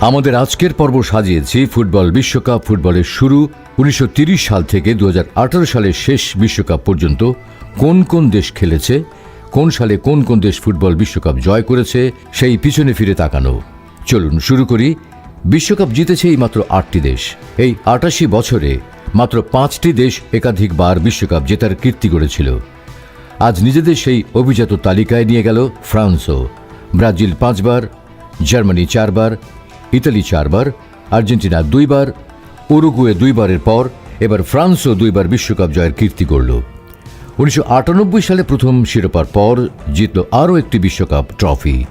আমাদের আজকের পর্ব সাজিয়েছি ফুটবল বিশ্বকাপ ফুটবলের শুরু উনিশশো সাল থেকে দু হাজার আঠারো সালের শেষ বিশ্বকাপ পর্যন্ত কোন কোন দেশ খেলেছে, কোন সালে কোন কোন দেশ ফুটবল বিশ্বকাপ জয় করেছে, সেই পিছনে ফিরে তাকানো। চলুন শুরু করি। বিশ্বকাপ জিতেছে এই মাত্র আটটি দেশ। এই আটাশি বছরে মাত্র পাঁচটি দেশ একাধিকবার বিশ্বকাপ জেতার কীর্তি গড়েছিল। আজ নিজেদের সেই অভিজাত তালিকায় নিয়ে গেল ফ্রান্সও। ব্রাজিল পাঁচবার, জার্মানি চারবার ইতালি চারবার, আর্জেন্টিনা দুইবার, উরুগুয়ে দুইবারের পর এবার ফ্রান্সও দুইবার বিশ্বকাপ জয়ের কীর্তি গড়ল। উনিশশো আটানব্বই সালে প্রথম শিরোপার পর জিতল আরও একটি বিশ্বকাপ ট্রফি।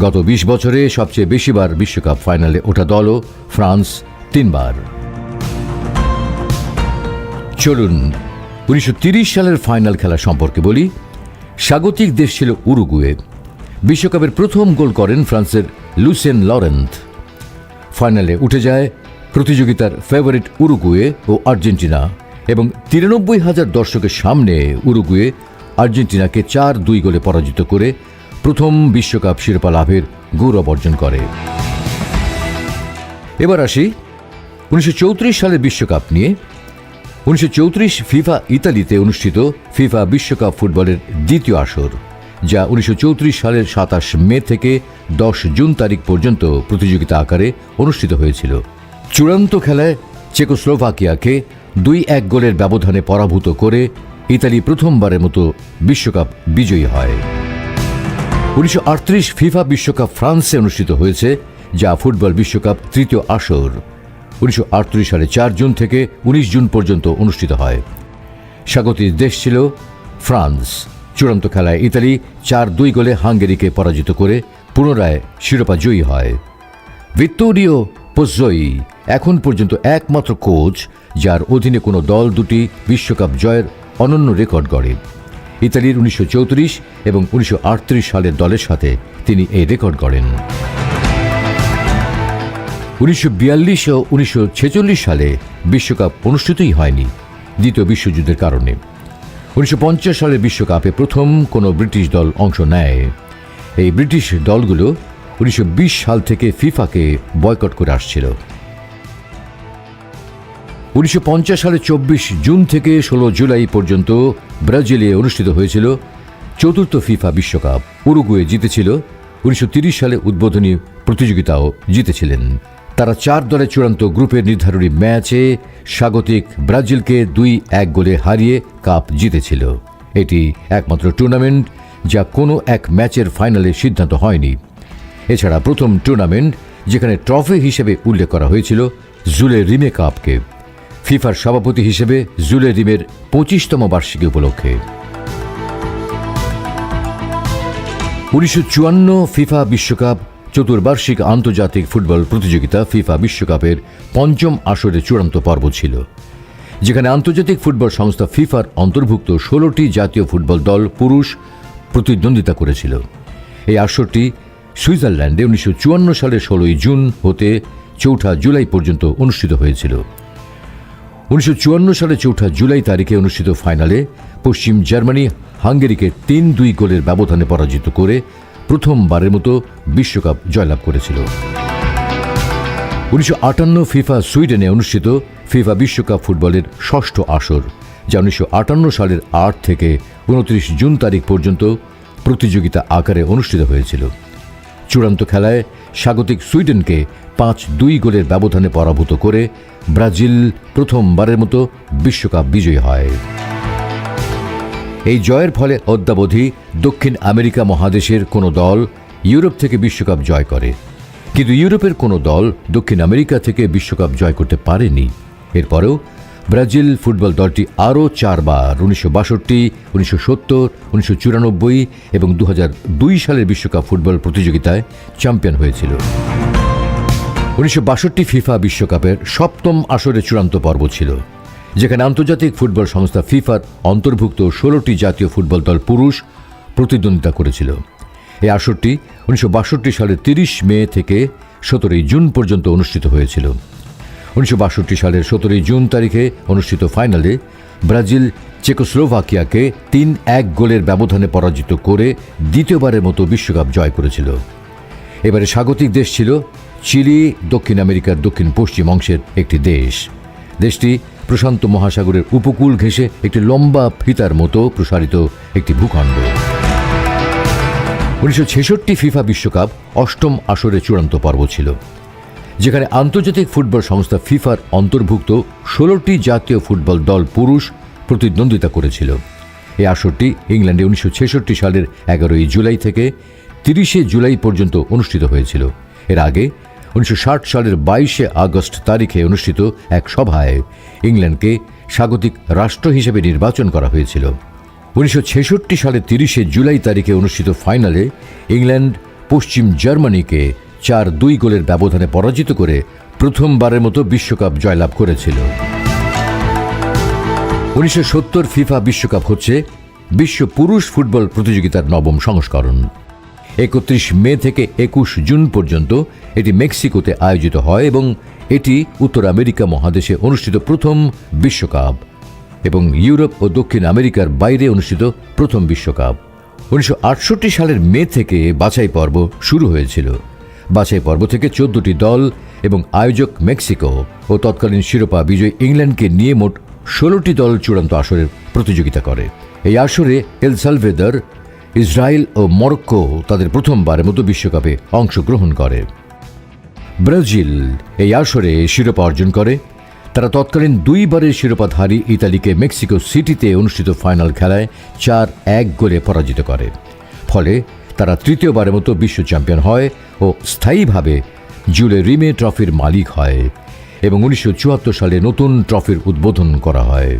গত ২০ বছরে সবচেয়ে বেশিবার বিশ্বকাপ ফাইনালে ওঠা দলও ফ্রান্স তিনবার। চলুন, উনিশশো সালের ফাইনাল খেলা সম্পর্কে বলি। স্বাগতিক দেশ ছিল উরুগুয়ে। বিশ্বকাপের প্রথম গোল করেন ফ্রান্সের লুসেন লরেন্থ। ফাইনালে উঠে যায় প্রতিযোগিতার ফেভারিট উরুগুয়ে ও আর্জেন্টিনা এবং তিরানব্বই হাজার দর্শকের সামনে উরুগুয়ে আর্জেন্টিনাকে চার দুই গোলে পরাজিত করে প্রথম বিশ্বকাপ শিরোপা লাভের গৌরব অর্জন করে। এবার আসি উনিশশো সালের বিশ্বকাপ নিয়ে। উনিশশো চৌত্রিশ ফিফা ইতালিতে অনুষ্ঠিত ফিফা বিশ্বকাপ ফুটবলের দ্বিতীয় আসর। যা উনিশশো চৌত্রিশ সালের সাতাশ মে থেকে দশ জুন তারিখ পর্যন্ত প্রতিযোগিতা আকারে অনুষ্ঠিত হয়েছিল। চূড়ান্ত খেলায় চেকোস্লোভাকিয়াকে দুই এক গোলের ব্যবধানে পরাভূত করে ইতালি প্রথমবারের মতো বিশ্বকাপ বিজয়ী হয়। উনিশশো আটত্রিশ ফিফা বিশ্বকাপ ফ্রান্সে অনুষ্ঠিত হয়েছে, যা ফুটবল বিশ্বকাপ তৃতীয় আসর। উনিশশো আটত্রিশ সালে চার জুন থেকে ১৯ জুন পর্যন্ত অনুষ্ঠিত হয়। স্বাগতিক দেশ ছিল ফ্রান্স। চূড়ান্ত খেলায় ইতালি চার দুই গোলে হাঙ্গেরিকে পরাজিত করে পুনরায় শিরোপা জয়ী হয়। ভিত্তোরিও পোজোই এখন পর্যন্ত একমাত্র কোচ, যার অধীনে কোনো দল দুটি বিশ্বকাপ জয়ের অনন্য রেকর্ড গড়ে। ইতালির উনিশশো চৌত্রিশ এবং উনিশশো আটত্রিশ সালের দলের সাথে তিনি এই রেকর্ড গড়েন। উনিশশো বিয়াল্লিশ ও উনিশশো ছেচল্লিশ সালে বিশ্বকাপ অনুষ্ঠিতই হয়নি, দ্বিতীয় বিশ্বযুদ্ধের কারণে। উনিশশো সালের বিশ্বকাপে প্রথম কোনো ব্রিটিশ দল অংশ নেয়। এই ব্রিটিশ দলগুলো উনিশশো বিশ সাল থেকে ফিফাকে বয়কট করে আসছিল। উনিশশো পঞ্চাশ সালে চব্বিশ জুন থেকে ষোলো জুলাই পর্যন্ত ব্রাজিলে অনুষ্ঠিত হয়েছিল চতুর্থ ফিফা বিশ্বকাপ। উরুগুয়ে জিতেছিল। উনিশশো সালে উদ্বোধনী প্রতিযোগিতাও জিতেছিলেন। তারা চার দলে চূড়ান্ত গ্রুপের নির্ধারণী ম্যাচে স্বাগতিক ব্রাজিলকে দুই এক গোলে হারিয়ে কাপ জিতেছিল। এটি একমাত্র টুর্নামেন্ট যা কোনো এক ম্যাচের ফাইনালে সিদ্ধান্ত হয়নি। এছাড়া প্রথম টুর্নামেন্ট, যেখানে ট্রফি হিসেবে উল্লেখ করা হয়েছিল জুলে রিমে কাপকে। ফিফার সভাপতি হিসেবে জুলে রিমের পঁচিশতম বার্ষিকী উপলক্ষে। উনিশশো চুয়ান্ন ফিফা বিশ্বকাপ চতুর্বার্ষিক আন্তর্জাতিক ফুটবল প্রতিযোগিতা ফিফা বিশ্বকাপের পঞ্চম আসরের চূড়ান্ত পর্ব ছিল, যেখানে আন্তর্জাতিক ফুটবল সংস্থা ফিফার অন্তর্ভুক্ত ষোলোটি জাতীয় ফুটবল দল পুরুষ প্রতিদ্বন্দ্বিতা করেছিল। এই আসরটি সুইজারল্যান্ডে উনিশশো চুয়ান্ন সালের ষোলোই জুন হতে চৌঠা জুলাই পর্যন্ত অনুষ্ঠিত হয়েছিল। উনিশশো চুয়ান্ন সালে চৌঠা জুলাই তারিখে অনুষ্ঠিত ফাইনালে পশ্চিম জার্মানি হাঙ্গেরিকে তিন দুই গোলের ব্যবধানে পরাজিত করে প্রথমবারের মতো বিশ্বকাপ জয়লাভ করেছিল। উনিশশো আটান্ন ফিফা সুইডেনে অনুষ্ঠিত ফিফা বিশ্বকাপ ফুটবলের ষষ্ঠ আসর, যা উনিশশো আটান্ন সালের আট থেকে উনত্রিশ জুন তারিখ পর্যন্ত প্রতিযোগিতা আকারে অনুষ্ঠিত হয়েছিল। চূড়ান্ত খেলায় স্বাগতিক সুইডেনকে পাঁচ দুই গোলের ব্যবধানে পরাভূত করে ব্রাজিল প্রথমবারের মতো বিশ্বকাপ বিজয়ী হয়। এই জয়ের ফলে অদ্যাবধি দক্ষিণ আমেরিকা মহাদেশের কোনো দল ইউরোপ থেকে বিশ্বকাপ জয় করে। কিন্তু ইউরোপের কোনো দল দক্ষিণ আমেরিকা থেকে বিশ্বকাপ জয় করতে পারেনি। এরপরেও ব্রাজিল ফুটবল দলটি আরও চারবার উনিশশো বাষট্টি, উনিশশো সত্তর, উনিশশো চুরানব্বই এবং দু দুই সালের বিশ্বকাপ ফুটবল প্রতিযোগিতায় চ্যাম্পিয়ন হয়েছিল। উনিশশো বাষট্টি ফিফা বিশ্বকাপের সপ্তম আসরে চূড়ান্ত পর্ব ছিল। যেখানে আন্তর্জাতিক ফুটবল সংস্থা ফিফার অন্তর্ভুক্ত ষোলোটি জাতীয় ফুটবল দল পুরুষ প্রতিদ্বন্দ্বিতা করেছিল। এই আসরটি উনিশশো সালের তিরিশ মে থেকে সতেরোই জুন পর্যন্ত অনুষ্ঠিত হয়েছিল। উনিশশো বাষট্টি সালের সতেরোই জুন তারিখে অনুষ্ঠিত ফাইনালে ব্রাজিল চেকোস্লোভাকিয়াকে তিন এক গোলের ব্যবধানে পরাজিত করে দ্বিতীয়বারের মতো বিশ্বকাপ জয় করেছিল। এবারে স্বাগতিক দেশ ছিল চিলি, দক্ষিণ আমেরিকার দক্ষিণ পশ্চিম অংশের একটি দেশ। দেশটি প্রশান্ত মহাসাগরের উপকূল ঘেঁষে একটি লম্বা ফিতার মতো প্রসারিত একটি ভূখণ্ড। উনিশশো ছেষট্টি ফিফা বিশ্বকাপ অষ্টম আসরে চূড়ান্ত পর্ব ছিল, যেখানে আন্তর্জাতিক ফুটবল সংস্থা ফিফার অন্তর্ভুক্ত ষোলোটি জাতীয় ফুটবল দল পুরুষ প্রতিদ্বন্দ্বিতা করেছিল। এই আসরটি ইংল্যান্ডে উনিশশো ছেষট্টি সালের এগারোই জুলাই থেকে তিরিশে জুলাই পর্যন্ত অনুষ্ঠিত হয়েছিল। এর আগে উনিশশো ষাট সালের বাইশে আগস্ট তারিখে অনুষ্ঠিত এক সভায় ইংল্যান্ডকে স্বাগতিক রাষ্ট্র হিসেবে নির্বাচন করা হয়েছিল। উনিশশো সালের তিরিশে জুলাই তারিখে অনুষ্ঠিত ফাইনালে ইংল্যান্ড পশ্চিম জার্মানিকে চার দুই গোলের ব্যবধানে পরাজিত করে প্রথমবারের মতো বিশ্বকাপ জয়লাভ করেছিল। উনিশশো সত্তর ফিফা বিশ্বকাপ হচ্ছে বিশ্ব পুরুষ ফুটবল প্রতিযোগিতার নবম সংস্করণ। একত্রিশ মে থেকে একুশ জুন পর্যন্ত এটি মেক্সিকোতে আয়োজিত হয় এবং এটি উত্তর আমেরিকা মহাদেশে অনুষ্ঠিত প্রথম বিশ্বকাপ এবং ইউরোপ ও দক্ষিণ আমেরিকার বাইরে অনুষ্ঠিত প্রথম বিশ্বকাপ। উনিশশো আটষট্টি সালের মে থেকে বাছাই পর্ব শুরু হয়েছিল। বাছাই পর্ব থেকে চোদ্দটি দল এবং আয়োজক মেক্সিকো ও তৎকালীন শিরোপা বিজয়ী ইংল্যান্ডকে নিয়ে মোট ষোলোটি দল চূড়ান্ত আসরের প্রতিযোগিতা করে। এই আসরে এল সালভেদার, ইসরায়েল ও মরক্কো তাদের প্রথমবারের মতো বিশ্বকাপে অংশগ্রহণ করে। ব্রাজিল এই আসরে শিরোপা অর্জন করে। তারা তৎকালীন দুইবারের শিরোপাধারী ইতালিকে মেক্সিকো সিটিতে অনুষ্ঠিত ফাইনাল খেলায় চার এক গোলে পরাজিত করে। ফলে তারা তৃতীয়বারের মতো বিশ্ব চ্যাম্পিয়ন হয় ও স্থায়ীভাবে জুলে রিমে ট্রফির মালিক হয় এবং উনিশশো চুয়াত্তর সালে নতুন ট্রফির উদ্বোধন করা হয়।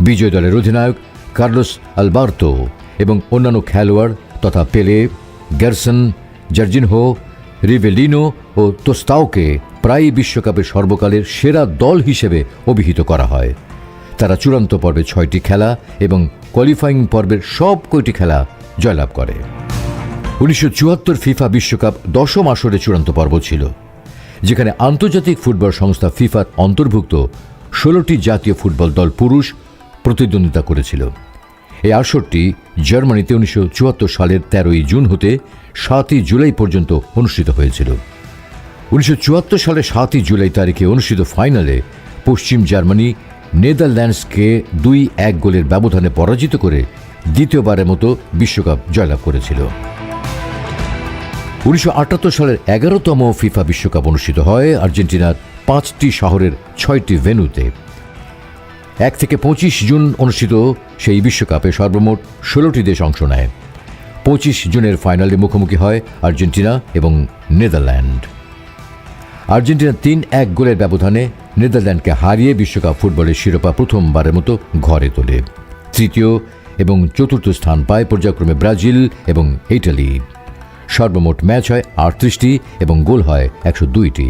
বিজয় দলের অধিনায়ক কার্লোস আলবার্তো এবং অন্যান্য খেলোয়াড় তথা পেলে, গ্যারসন, জার্জিনহো রিভেলিনো ও তোস্তাওকে প্রায় বিশ্বকাপের সর্বকালের সেরা দল হিসেবে অভিহিত করা হয়। তারা চূড়ান্ত পর্বে ছয়টি খেলা এবং কোয়ালিফাইং পর্বের সব কয়টি খেলা জয়লাভ করে। উনিশশো চুয়াত্তর ফিফা বিশ্বকাপ দশম আসরে চূড়ান্ত পর্ব ছিল, যেখানে আন্তর্জাতিক ফুটবল সংস্থা ফিফার অন্তর্ভুক্ত ষোলোটি জাতীয় ফুটবল দল পুরুষ প্রতিদ্বন্দ্বিতা করেছিল। এই আসরটি জার্মানিতে উনিশশো চুয়াত্তর সালের তেরোই জুন হতে সাতই জুলাই পর্যন্ত অনুষ্ঠিত হয়েছিল। উনিশশো চুয়াত্তর সালের সাতই জুলাই তারিখে অনুষ্ঠিত ফাইনালে পশ্চিম জার্মানি নেদারল্যান্ডসকে দুই এক গোলের ব্যবধানে পরাজিত করে দ্বিতীয়বারের মতো বিশ্বকাপ জয়লাভ করেছিল। উনিশশো আটাত্তর সালের এগারোতম ফিফা বিশ্বকাপ অনুষ্ঠিত হয় আর্জেন্টিনার পাঁচটি শহরের ছয়টি ভেন্যুতে। এক থেকে পঁচিশ জুন অনুষ্ঠিত সেই বিশ্বকাপে সর্বমোট ষোলোটি দেশ অংশ নেয়। পঁচিশ জুনের ফাইনালে মুখোমুখি হয় আর্জেন্টিনা এবং নেদারল্যান্ড। আর্জেন্টিনা তিন এক গোলের ব্যবধানে নেদারল্যান্ডকে হারিয়ে বিশ্বকাপ ফুটবলের শিরোপা প্রথমবারের মতো ঘরে তোলে। তৃতীয় এবং চতুর্থ স্থান পায় পর্যায়ক্রমে ব্রাজিল এবং ইটালি। সর্বমোট ম্যাচ হয় আটত্রিশটি এবং গোল হয় একশো দুইটি।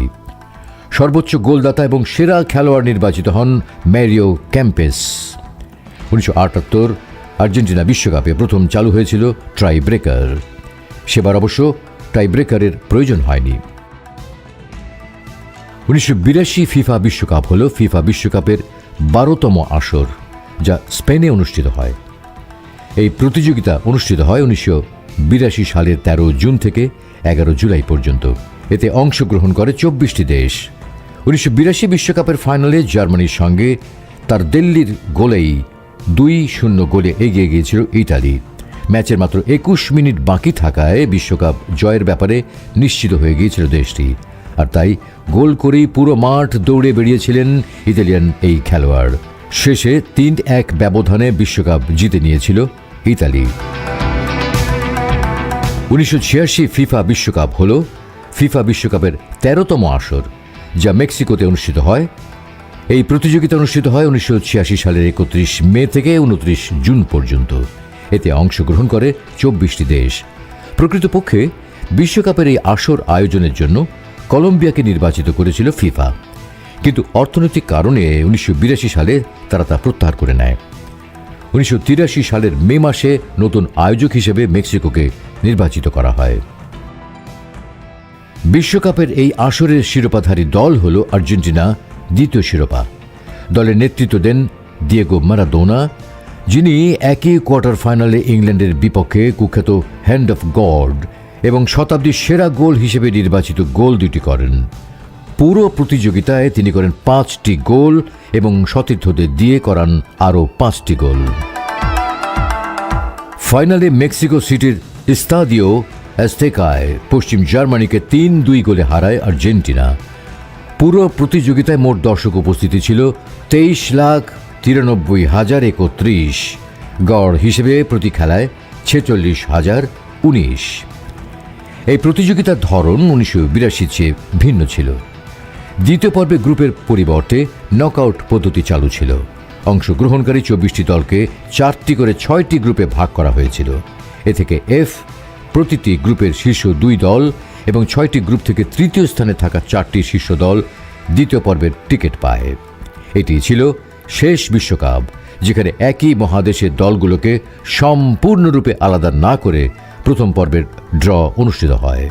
সর্বোচ্চ গোলদাতা এবং সেরা খেলোয়াড় নির্বাচিত হন ম্যারিও ক্যাম্পেস। উনিশশো আটাত্তর আর্জেন্টিনা বিশ্বকাপে প্রথম চালু হয়েছিল ট্রাই ব্রেকার সেবার অবশ্য টাই ব্রেকারের প্রয়োজন হয়নি। উনিশশো বিরাশি ফিফা বিশ্বকাপ হল ফিফা বিশ্বকাপের বারোতম আসর, যা স্পেনে অনুষ্ঠিত হয়। এই প্রতিযোগিতা অনুষ্ঠিত হয় উনিশশো বিরাশি সালের তেরো জুন থেকে এগারো জুলাই পর্যন্ত। এতে অংশগ্রহণ করে চব্বিশটি দেশ। উনিশশো বিরাশি বিশ্বকাপের ফাইনালে জার্মানির সঙ্গে তার দিল্লির গোলেই দুই শূন্য গোলে এগিয়ে গিয়েছিল ইতালি। ম্যাচের মাত্র একুশ মিনিট বাকি থাকায় বিশ্বকাপ জয়ের ব্যাপারে নিশ্চিত হয়ে গিয়েছিল দেশটি। আর তাই গোল করেই পুরো মাঠ দৌড়ে বেরিয়েছিলেন ইতালিয়ান এই খেলোয়াড়। শেষে তিন এক ব্যবধানে বিশ্বকাপ জিতে নিয়েছিল ইতালি। উনিশশো ছিয়াশি ফিফা বিশ্বকাপ হল। ফিফা বিশ্বকাপের তেরোতম আসর, যা মেক্সিকোতে অনুষ্ঠিত হয় এই প্রতিযোগিতা অনুষ্ঠিত হয় উনিশশো ছিয়াশি সালের একত্রিশ মে থেকে উনত্রিশ জুন পর্যন্ত। এতে অংশগ্রহণ করে চব্বিশটি দেশ। প্রকৃতপক্ষে, বিশ্বকাপের এই আসর আয়োজনের জন্য কলম্বিয়াকে নির্বাচিত করেছিল ফিফা। কিন্তু অর্থনৈতিক কারণে উনিশশো বিরাশি সালে তারা তা প্রত্যাহার করে নেয়। উনিশশো তিরাশি সালের মে মাসে নতুন আয়োজক হিসেবে মেক্সিকোকে নির্বাচিত করা হয়। বিশ্বকাপের এই আসরের শিরোপাধারী দল হল আর্জেন্টিনা দ্বিতীয় শিরোপা। দলের নেতৃত্ব দেন দিয়েগো মারাদোনা যিনি একই কোয়ার্টার ফাইনালে ইংল্যান্ডের বিপক্ষে কুখ্যাত হ্যান্ড অফ গড এবং শতাব্দীর সেরা গোল হিসেবে নির্বাচিত গোল দুটি করেন। পুরো প্রতিযোগিতায় তিনি করেন পাঁচটি গোল এবং সতীর্থদের দিয়ে করান আরও পাঁচটি গোল। ফাইনালে মেক্সিকো সিটির ইস্তাদিও অ্যাস্তেকায় পশ্চিম জার্মানিকে তিন দুই গোলে হারায় আর্জেন্টিনা। পুরো প্রতিযোগিতায় মোট দর্শক উপস্থিতি ছিল তেইশ লাখ তিরানব্বই হাজার একত্রিশ। গড় হিসেবে প্রতি খেলায় ছেচল্লিশ হাজার উনিশ। এই প্রতিযোগিতার ধরন উনিশশো বিরাশির চেয়ে ভিন্ন ছিল। দ্বিতীয় পর্বে গ্রুপের পরিবর্তে নকআউট পদ্ধতি চালু ছিল। অংশগ্রহণকারী চব্বিশটি দলকে চারটি করে ছয়টি গ্রুপে ভাগ করা হয়েছিল। এ থেকে এফ প্রতিটি গ্রুপের শীর্ষ দুই দল এবং ছয়টি গ্রুপ থেকে তৃতীয় স্থানে থাকা চারটি শীর্ষ দল দ্বিতীয় পর্বের টিকিট পায়। এটি ছিল শেষ বিশ্বকাপ, যেখানে একই মহাদেশের দলগুলোকে সম্পূর্ণরূপে আলাদা না করে প্রথম পর্বের ড্র অনুষ্ঠিত হয়।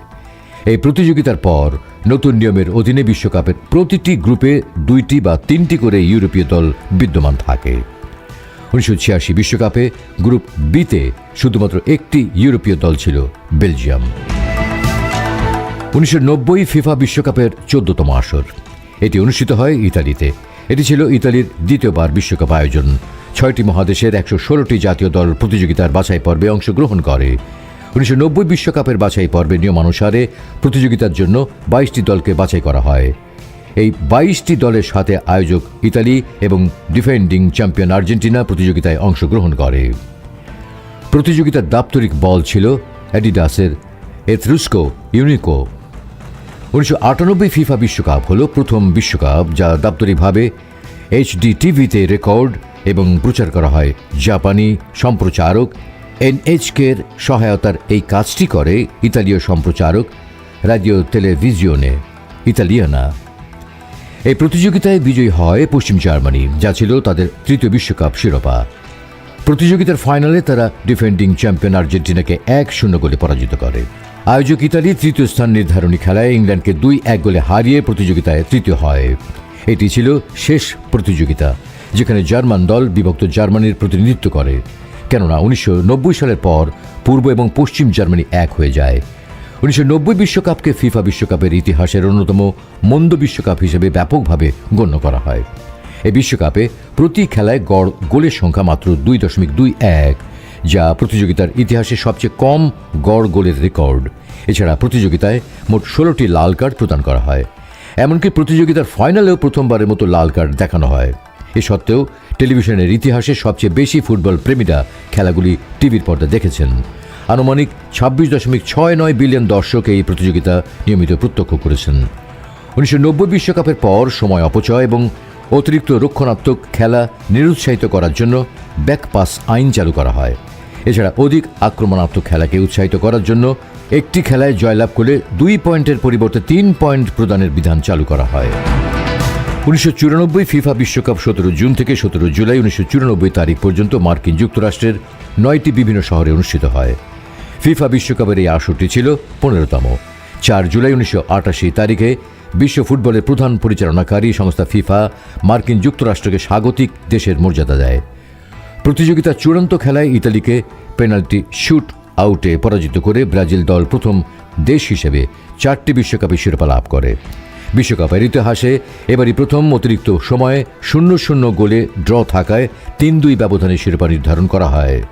এই প্রতিযোগিতার পর নতুন নিয়মের অধীনে বিশ্বকাপের প্রতিটি গ্রুপে দুইটি বা তিনটি করে ইউরোপীয় দল বিদ্যমান থাকে। উনিশশো ছিয়াশি বিশ্বকাপে গ্রুপ বিতে শুধুমাত্র একটি ইউরোপীয় দল ছিল বেলজিয়াম। উনিশশো নব্বই ফিফা বিশ্বকাপের চোদ্দতম আসর। এটি অনুষ্ঠিত হয় ইতালিতে। এটি ছিল ইতালির দ্বিতীয়বার বিশ্বকাপ আয়োজন। ছয়টি মহাদেশের একশো ষোলোটি জাতীয় দল প্রতিযোগিতার বাছাই পর্বে অংশগ্রহণ করে। উনিশশো নব্বই বিশ্বকাপের বাছাই পর্বে নিয়মানুসারে প্রতিযোগিতার জন্য বাইশটি দলকে বাছাই করা হয়। এই বাইশটি দলের সাথে আয়োজক ইতালি এবং ডিফেন্ডিং চ্যাম্পিয়ন আর্জেন্টিনা প্রতিযোগিতায় অংশগ্রহণ করে। প্রতিযোগিতার দাপ্তরিক বল ছিল অ্যাডিডাসের এথরুস্কো ইউনিকো। উনিশশো আটানব্বই ফিফা বিশ্বকাপ হল প্রথম বিশ্বকাপ যা দাপ্তরিকভাবে এইচডি টিভিতে রেকর্ড এবং প্রচার করা হয়। জাপানি সম্প্রচারক এনএইচকের সহায়তার এই কাজটি করে ইতালীয় সম্প্রচারক রাদিও টেলিভিজিওনে ইতালিয়ানা এই প্রতিযোগিতায় বিজয়ী হয় পশ্চিম জার্মানি, যা ছিল তাদের তৃতীয় বিশ্বকাপ শিরোপা। প্রতিযোগিতার ফাইনালে তারা ডিফেন্ডিং চ্যাম্পিয়ন আর্জেন্টিনাকে এক শূন্য গোলে পরাজিত করে। আয়োজক ইতালি তৃতীয় স্থান নির্ধারণী খেলায় ইংল্যান্ডকে দুই এক গোলে হারিয়ে প্রতিযোগিতায় তৃতীয় হয়। এটি ছিল শেষ প্রতিযোগিতা, যেখানে জার্মান দল বিভক্ত জার্মানির প্রতিনিধিত্ব করে। কেননা উনিশশো নব্বই সালের পর পূর্ব এবং পশ্চিম জার্মানি এক হয়ে যায়। উনিশশো বিশ্বকাপকে ফিফা বিশ্বকাপের ইতিহাসের অন্যতম মন্দ বিশ্বকাপ হিসেবে ব্যাপকভাবে গণ্য করা হয়। এই বিশ্বকাপে প্রতি খেলায় গড়, গোলের সংখ্যা মাত্র দুই দশমিক দুই এক। যা প্রতিযোগিতার ইতিহাসে সবচেয়ে কম গড় গোলের রেকর্ড। এছাড়া প্রতিযোগিতায় মোট ষোলোটি লাল কার্ড প্রদান করা হয়। এমনকি প্রতিযোগিতার ফাইনালেও প্রথমবারের মতো লাল কার্ড দেখানো হয়। এ সত্ত্বেও টেলিভিশনের ইতিহাসে সবচেয়ে বেশি ফুটবল প্রেমীরা খেলাগুলি টিভির পর্দা দেখেছেন। আনুমানিক ছাব্বিশ দশমিক ছয় নয় বিলিয়ন দর্শক এই প্রতিযোগিতা নিয়মিত প্রত্যক্ষ করেছেন। উনিশশো নব্বই বিশ্বকাপের পর সময় অপচয় এবং অতিরিক্ত রক্ষণাত্মক খেলা নিরুৎসাহিত করার জন্য ব্যাকপাস আইন চালু করা হয়। এছাড়া অধিক আক্রমণাত্মক খেলাকে উৎসাহিত করার জন্য একটি খেলায় জয়লাভ করলে দুই পয়েন্টের পরিবর্তে তিন পয়েন্ট প্রদানের বিধান চালু করা হয়। উনিশশো চুরানব্বই ফিফা বিশ্বকাপ সতেরো জুন থেকে সতেরো জুলাই উনিশশো চুরানব্বই তারিখ পর্যন্ত মার্কিন যুক্তরাষ্ট্রের নয়টি বিভিন্ন শহরে অনুষ্ঠিত হয়। ফিফা বিশ্বকাপের এই আসরটি ছিল পনেরোতম। চার জুলাই উনিশশো আটাশি তারিখে বিশ্ব ফুটবলের প্রধান পরিচালনাকারী সংস্থা ফিফা মার্কিন যুক্তরাষ্ট্রকে স্বাগতিক দেশের মর্যাদা দেয়। প্রতিযোগিতার চূড়ান্ত খেলায় ইতালিকে পেনাল্টি শুট আউটে পরাজিত করে ব্রাজিল দল প্রথম দেশ হিসেবে চারটি বিশ্বকাপে শিরোপা লাভ করে। বিশ্বকাপের ইতিহাসে এবারই প্রথম অতিরিক্ত সময়ে শূন্য শূন্য গোলে ড্র থাকায় তিন দুই ব্যবধানে শিরোপা নির্ধারণ করা হয়।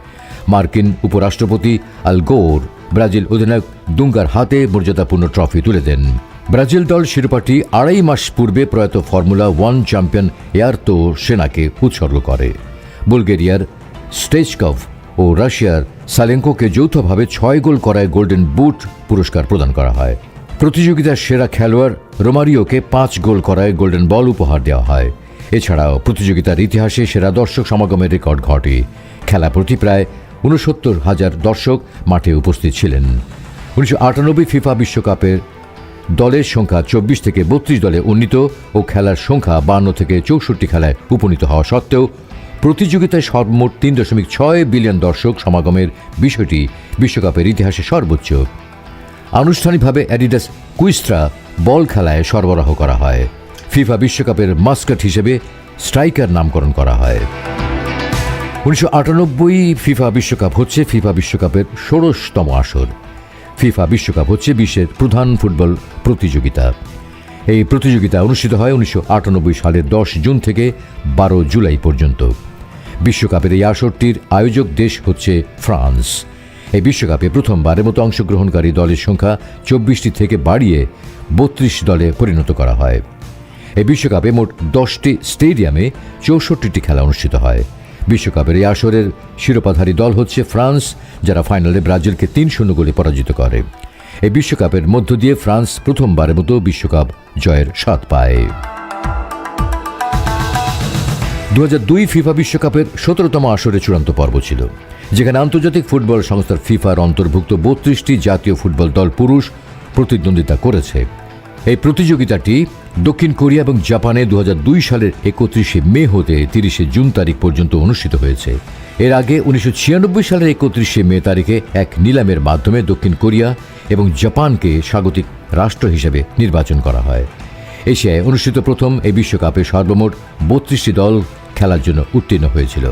মার্কিন উপরাষ্ট্রপতি আল গোর ব্রাজিল অধিনায়ক দুঙ্গার হাতে মর্যাদাপূর্ণ ট্রফি তুলে দেন। ব্রাজিল দল শিরোপাটি আড়াই মাস পূর্বে প্রয়াত ফর্মুলা ওয়ান চ্যাম্পিয়ন এয়ারতো সেনাকে উৎসর্গ করে। বুলগেরিয়ার স্টেজকভ ও রাশিয়ার সালেঙ্কোকে যৌথভাবে ছয় গোল করায় গোল্ডেন বুট পুরস্কার প্রদান করা হয়। প্রতিযোগিতার সেরা খেলোয়াড় রোমারিওকে পাঁচ গোল করায় গোল্ডেন বল উপহার দেওয়া হয়। এছাড়াও প্রতিযোগিতার ইতিহাসে সেরা দর্শক সমাগমের রেকর্ড ঘটে। খেলা প্রতি প্রায় উনসত্তর হাজার দর্শক মাঠে উপস্থিত ছিলেন। উনিশশো আটানব্বই ফিফা বিশ্বকাপের দলের সংখ্যা চব্বিশ থেকে বত্রিশ দলে উন্নীত ও খেলার সংখ্যা বান্ন থেকে চৌষট্টি খেলায় উপনীত হওয়া সত্ত্বেও প্রতিযোগিতায় সর্বমোট তিন দশমিক ছয় বিলিয়ন দর্শক সমাগমের বিষয়টি বিশ্বকাপের ইতিহাসে সর্বোচ্চ। আনুষ্ঠানিকভাবে অ্যাডিডাস কুইস্ট্রা বল খেলায় সরবরাহ করা হয়। ফিফা বিশ্বকাপের মাস্কট হিসেবে স্ট্রাইকার নামকরণ করা হয়। উনিশশো আটানব্বই ফিফা বিশ্বকাপ হচ্ছে ফিফা বিশ্বকাপের ষোড়শতম আসর। ফিফা বিশ্বকাপ হচ্ছে বিশ্বের প্রধান ফুটবল প্রতিযোগিতা। এই প্রতিযোগিতা অনুষ্ঠিত হয় উনিশশো আটানব্বই সালের দশ জুন থেকে বারো জুলাই পর্যন্ত। বিশ্বকাপের এই আসরটির আয়োজক দেশ হচ্ছে ফ্রান্স। এই বিশ্বকাপে প্রথমবারের মতো অংশগ্রহণকারী দলের সংখ্যা চব্বিশটি থেকে বাড়িয়ে বত্রিশ দলে পরিণত করা হয়। এই বিশ্বকাপে মোট দশটি স্টেডিয়ামে চৌষট্টিটি খেলা অনুষ্ঠিত হয়। বিশ্বকাপের এই আসরের শিরোপাধারী দল হচ্ছে ফ্রান্স, যারা ফাইনালে ব্রাজিলকে তিন শূন্য গোলে পরাজিত করে। এই বিশ্বকাপের মধ্য দিয়ে ফ্রান্স প্রথমবারের মতো বিশ্বকাপ জয়ের স্বাদ পায়। দু দুই ফিফা বিশ্বকাপের সতেরোতম আসরে চূড়ান্ত পর্ব ছিল, যেখানে আন্তর্জাতিক ফুটবল সংস্থার ফিফার অন্তর্ভুক্ত বত্রিশটি জাতীয় ফুটবল দল পুরুষ প্রতিদ্বন্দ্বিতা করেছে। এই প্রতিযোগিতাটি দক্ষিণ কোরিয়া এবং জাপানে দু হাজার দুই সালের একত্রিশে মে হতে তিরিশে জুন তারিখ পর্যন্ত অনুষ্ঠিত হয়েছে। এর আগে উনিশশো ছিয়ানব্বই সালের একত্রিশে মে তারিখে এক নিলামের মাধ্যমে দক্ষিণ কোরিয়া এবং জাপানকে স্বাগতিক রাষ্ট্র হিসেবে নির্বাচন করা হয়। এশিয়ায় অনুষ্ঠিত প্রথম এই বিশ্বকাপে সর্বমোট বত্রিশটি দল খেলার জন্য উত্তীর্ণ হয়েছিল।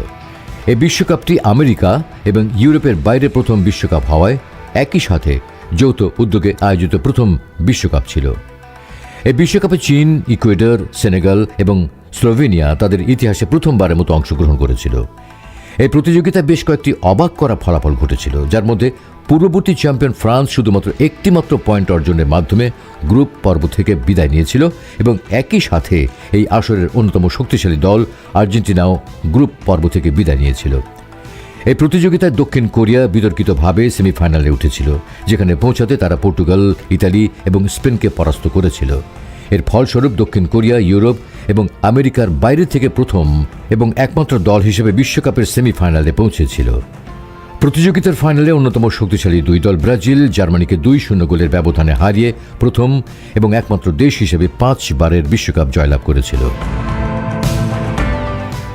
এই বিশ্বকাপটি আমেরিকা এবং ইউরোপের বাইরে প্রথম বিশ্বকাপ হওয়ায় একই সাথে যৌথ উদ্যোগে আয়োজিত প্রথম বিশ্বকাপ ছিল। এই বিশ্বকাপে চীন, ইকুয়েডর, সেনেগাল এবং স্লোভেনিয়া তাদের ইতিহাসে প্রথমবারের মতো অংশগ্রহণ করেছিল। এই প্রতিযোগিতায় বেশ কয়েকটি অবাক করা ফলাফল ঘটেছিল, যার মধ্যে পূর্ববর্তী চ্যাম্পিয়ন ফ্রান্স শুধুমাত্র একটিমাত্র পয়েন্ট অর্জনের মাধ্যমে গ্রুপ পর্ব থেকে বিদায় নিয়েছিল এবং একই সাথে এই আসরের অন্যতম শক্তিশালী দল আর্জেন্টিনাও গ্রুপ পর্ব থেকে বিদায় নিয়েছিল। এই প্রতিযোগিতায় দক্ষিণ কোরিয়া বিতর্কিতভাবে সেমিফাইনালে উঠেছিল, যেখানে পৌঁছাতে তারা পর্তুগাল, ইতালি এবং স্পেনকে পরাস্ত করেছিল। এর ফলস্বরূপ দক্ষিণ কোরিয়া, ইউরোপ এবং আমেরিকার বাইরে থেকে প্রথম এবং একমাত্র দল হিসেবে বিশ্বকাপের সেমিফাইনালে পৌঁছেছিল। প্রতিযোগিতার ফাইনালে অন্যতম শক্তিশালী দুই দল ব্রাজিল, জার্মানিকে দুই শূন্য গোলের ব্যবধানে হারিয়ে প্রথম এবং একমাত্র দেশ হিসেবে পাঁচবারের বিশ্বকাপ জয়লাভ করেছিল।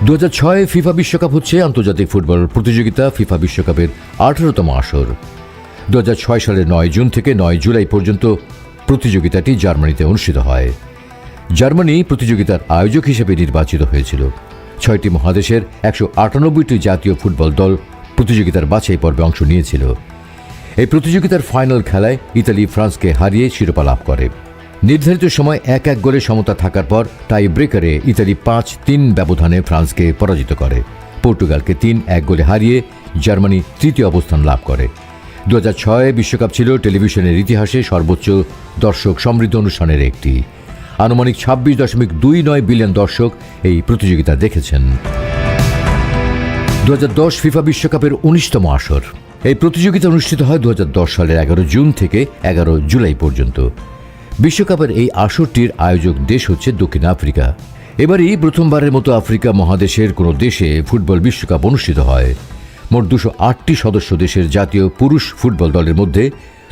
দু ছয় ফিফা বিশ্বকাপ হচ্ছে আন্তর্জাতিক ফুটবল প্রতিযোগিতা, ফিফা বিশ্বকাপের আঠারোতম আসর। দু ছয় সালের নয় জুন থেকে নয় জুলাই পর্যন্ত প্রতিযোগিতাটি জার্মানিতে অনুষ্ঠিত হয়। জার্মানি প্রতিযোগিতার আয়োজক হিসেবে নির্বাচিত হয়েছিল। ছয়টি মহাদেশের একশো আটানব্বইটি জাতীয় ফুটবল দল প্রতিযোগিতার বাছাই পর্বে অংশ নিয়েছিল। এই প্রতিযোগিতার ফাইনাল খেলায় ইতালি ফ্রান্সকে হারিয়ে শিরোপা লাভ করে। নির্ধারিত সময় এক এক গোলে সমতা থাকার পর টাই ব্রেকারে ইতালি পাঁচ তিন ব্যবধানে ফ্রান্সকে পরাজিত করে। পর্তুগালকে তিন এক গোলে হারিয়ে জার্মানি তৃতীয় অবস্থান লাভ করে। দু ছয় বিশ্বকাপ ছিল টেলিভিশনের ইতিহাসে সর্বোচ্চ দর্শক সমৃদ্ধ অনুষ্ঠানের একটি। আনুমানিক ছাব্বিশ দশমিক দুই নয় বিলিয়ন দর্শক এই প্রতিযোগিতা দেখেছেন। দু হাজার দশ ফিফা বিশ্বকাপের উনিশতম আসর। এই প্রতিযোগিতা অনুষ্ঠিত হয় দু হাজার দশ সালের এগারো জুন থেকে এগারো জুলাই পর্যন্ত। বিশ্বকাপের এই আসরটির আয়োজক দেশ হচ্ছে দক্ষিণ আফ্রিকা। এবারই প্রথমবারের মতো আফ্রিকা মহাদেশের কোনো দেশে ফুটবল বিশ্বকাপ অনুষ্ঠিত হয়। মোট দুশো আটটি সদস্য দেশের জাতীয় পুরুষ ফুটবল দলের মধ্যে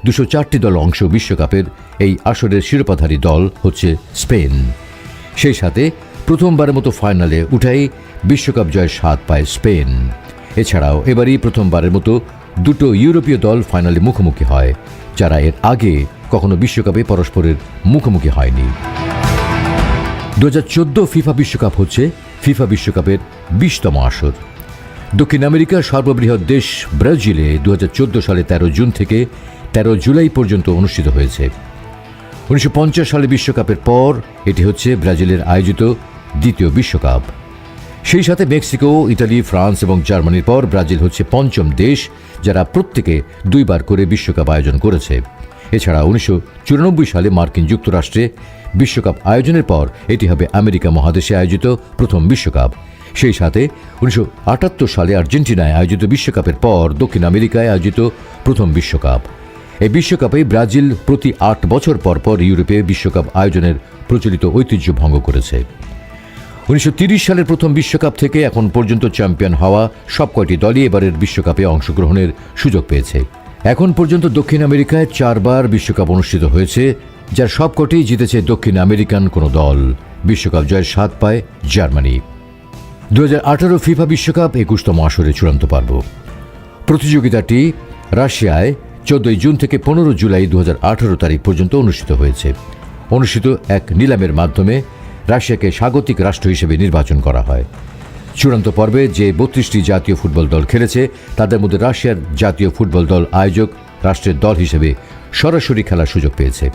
দুশো চারটি দল অংশ বিশ্বকাপের এই আসরের শিরোপাধারী দল হচ্ছে স্পেন। সেই সাথে প্রথমবারের মতো ফাইনালে উঠাই বিশ্বকাপ জয়ের স্বাদ পায় স্পেন। এছাড়াও এবারই প্রথমবারের মতো দুটো ইউরোপীয় দল ফাইনালে মুখোমুখি হয়, যারা এর আগে কখনো বিশ্বকাপে পরস্পরের মুখোমুখি হয়নি। দু হাজার চোদ্দ ফিফা বিশ্বকাপ হচ্ছে ফিফা বিশ্বকাপের বিশতম আসর। দক্ষিণ আমেরিকার সর্ববৃহৎ দেশ ব্রাজিলে দু হাজার চোদ্দ সালে তেরো জুন থেকে তেরো জুলাই পর্যন্ত অনুষ্ঠিত হয়েছে। উনিশশো পঞ্চাশ সালে বিশ্বকাপের পর এটি হচ্ছে ব্রাজিলের আয়োজিত দ্বিতীয় বিশ্বকাপ। সেই সাথে মেক্সিকো, ইতালি, ফ্রান্স এবং জার্মানির পর ব্রাজিল হচ্ছে পঞ্চম দেশ যারা প্রত্যেকে দুইবার করে বিশ্বকাপ আয়োজন করেছে। এছাড়া উনিশশো চুরানব্বই সালে মার্কিন যুক্তরাষ্ট্রে বিশ্বকাপ আয়োজনের পর এটি হবে আমেরিকা মহাদেশে আয়োজিত প্রথম বিশ্বকাপ। সেই সাথে উনিশশো আটাত্তর সালে আর্জেন্টিনায় আয়োজিত বিশ্বকাপের পর দক্ষিণ আমেরিকায় আয়োজিত প্রথম বিশ্বকাপ। এই বিশ্বকাপে ব্রাজিল প্রতি আট বছর পর পর ইউরোপে বিশ্বকাপ আয়োজনের প্রচলিত ঐতিহ্য ভঙ্গ করেছে। উনিশশো সালের প্রথম বিশ্বকাপ থেকে এখন পর্যন্ত চ্যাম্পিয়ন হওয়া সব কয়টি দলই এবারের বিশ্বকাপে অংশগ্রহণের সুযোগ পেয়েছে। এখন পর্যন্ত দক্ষিণ আমেরিকায় চারবার বিশ্বকাপ অনুষ্ঠিত হয়েছে, যার সবকটি জিতেছে দক্ষিণ আমেরিকান কোনো দল। বিশ্বকাপ জয়ের স্বাদ পায় জার্মানি। দু হাজার আঠারো ফিফা বিশ্বকাপ একুশতম আসরে চূড়ান্ত পর্ব। প্রতিযোগিতাটি রাশিয়ায় চোদ্দই জুন থেকে পনেরো জুলাই দু হাজার আঠারো তারিখ পর্যন্ত অনুষ্ঠিত হয়েছে। অনুষ্ঠিত এক নিলামের মাধ্যমে রাশিয়াকে স্বাগতিক রাষ্ট্র হিসেবে নির্বাচন করা হয়। চূড়ান্ত পর্বে যে বত্রিশটি জাতীয় ফুটবল দল খেলেছে, তাদের মধ্যে রাশিয়ার জাতীয় ফুটবল দল আয়োজক রাষ্ট্রের দল হিসেবে সরাসরি খেলার সুযোগ পেয়েছে।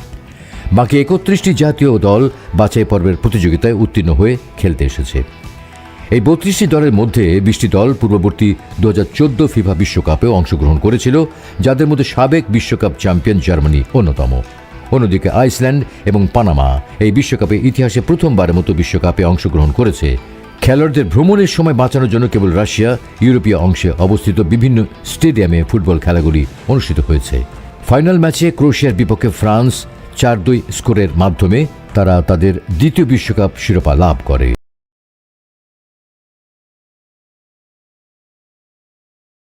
বাকি একত্রিশটি জাতীয় দল বাছাই পর্বের প্রতিযোগিতায় উত্তীর্ণ হয়ে খেলতে এসেছে। এই বত্রিশটি দলের মধ্যে বিশটি দল পূর্ববর্তী দু হাজার চোদ্দ ফিফা বিশ্বকাপেও অংশগ্রহণ করেছিল, যাদের মধ্যে সাবেক বিশ্বকাপ চ্যাম্পিয়ন জার্মানি অন্যতম। অন্যদিকে আইসল্যান্ড এবং পানামা এই বিশ্বকাপে ইতিহাসে প্রথমবারের মতো বিশ্বকাপে অংশগ্রহণ করেছে। খেলোয়াড়দের ভ্রমণের সময় বাঁচানোর জন্য কেবল রাশিয়া, ইউরোপীয় অংশে অবস্থিত বিভিন্ন স্টেডিয়ামে ফুটবল খেলাগুলি অনুষ্ঠিত হয়েছে। ফাইনাল ম্যাচে ক্রোয়েশিয়ার বিপক্ষে ফ্রান্স চার দুই স্কোরের মাধ্যমে তারা তাদের দ্বিতীয় বিশ্বকাপ শিরোপা লাভ করে।